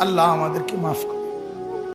আল্লাহ আমাদেরকে মাফ করে।